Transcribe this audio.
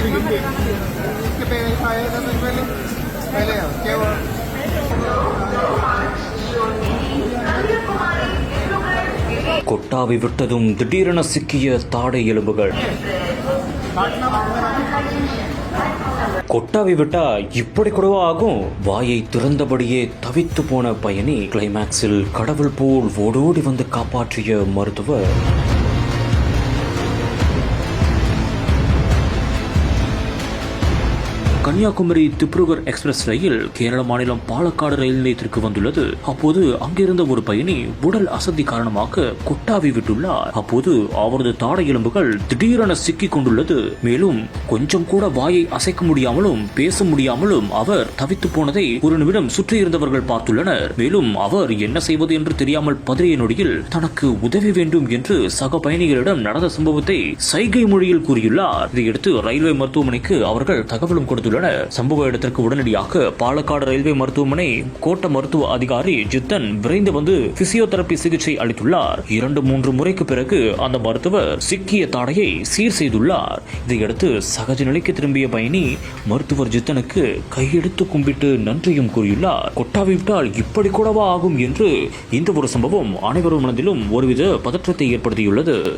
इसके கொட்டாவை விட்டதும் திடீரென சிக்கிய தாடை எலும்புகள். கொட்டாவி விட்டா இப்படி கூடவா ஆகும்? வாயை திறந்தபடியே தவித்து போன பயணி கிளைமேக்ஸில் கடவுள் போல் ஓடோடி வந்து காப்பாற்றிய மருத்துவர். கன்னியாகுமரி திப்ருகர் எக்ஸ்பிரஸ் ரயில் கேரள மாநிலம் பாலக்காடு ரயில் நிலையத்திற்கு வந்துள்ளது. அப்போது அங்கிருந்த ஒரு பயணி உடல் அசதி காரணமாக கொட்டாவி விட்டுள்ளார். அப்போது அவரது தாடை எலும்புகள் திடீரென சிக்கி கொண்டுள்ளது. மேலும் கொஞ்சம் கூட வாயை அசைக்க முடியாமலும் பேச முடியாமலும் அவர் தவித்து போனதை ஒரு நிமிடம் சுற்றியிருந்தவர்கள் பார்த்துள்ளனர். மேலும் அவர் என்ன செய்வது என்று தெரியாமல் பதறிய நொடியில் தனக்கு உதவி வேண்டும் என்று சக பயணிகளிடம் நடந்த சம்பவத்தை சைகை மொழியில் கூறியுள்ளார். இதையடுத்து ரயில்வே மருத்துவமனைக்கு அவர்கள் தகவலும் கொடுத்துள்ளனர் சம்பவ இடத்திற்கு உடனடியாக பாலக்காடு ரயில்வே மருத்துவமனை கோட்ட மருத்துவ அதிகாரி ஜித்தன் விரைந்து வந்து பிசியோதெரபி சிகிச்சை அளித்துள்ளார். இரண்டு மூன்று முறைக்கு பிறகு அந்த மருத்துவர் சிக்கிய தாடையை சீர் செய்துள்ளார். இதையடுத்து சகஜ நிலைக்கு திரும்பிய பயணி மருத்துவர் ஜித்தனுக்கு கையெடுத்து கும்பிட்டு நன்றியும் கூறியுள்ளார். கொட்டாவிட்டால் இப்படி கூடவா ஆகும்? என்று இந்த ஒரு சம்பவம் அனைவரும் மனதிலும் ஒருவித பதற்றத்தை ஏற்படுத்தியுள்ளது.